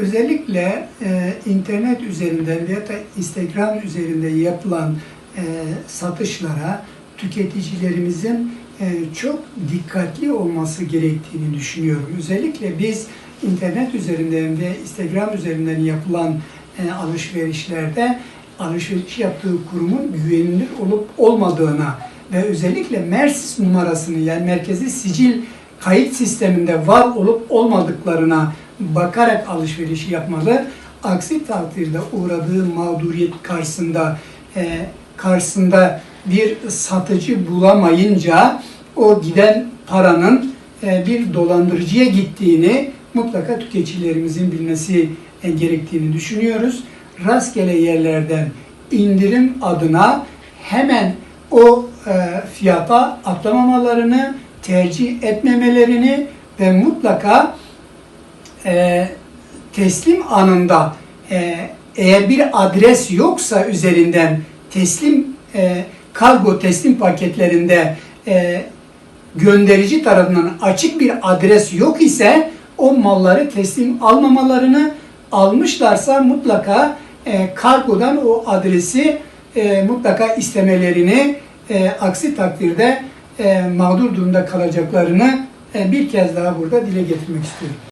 özellikle e, internet üzerinden veya da Instagram üzerinde yapılan e, satışlara tüketicilerimizin e, çok dikkatli olması gerektiğini düşünüyorum. Özellikle biz internet üzerinden ve Instagram üzerinden yapılan e, alışverişlerde alışveriş yaptığı kurumun güvenilir olup olmadığına ve özellikle MERS numarasını yani merkezi sicil kayıt sisteminde var olup olmadıklarına bakarak alışveriş yapmalı. Aksi takdirde uğradığı mağduriyet karşısında e, karşısında bir satıcı bulamayınca o giden paranın e, bir dolandırıcıya gittiğini mutlaka tüketicilerimizin bilmesi e, gerektiğini düşünüyoruz. Rastgele yerlerden indirim adına hemen o e, fiyata atlamamalarını, tercih etmemelerini ve mutlaka e, teslim anında e, eğer bir adres yoksa üzerinden teslim e, kargo teslim paketlerinde e, gönderici tarafından açık bir adres yok ise o malları teslim almamalarını almışlarsa mutlaka e, kargodan o adresi e, mutlaka istemelerini e, aksi takdirde e, mağdur durumda kalacaklarını e, bir kez daha burada dile getirmek istiyorum.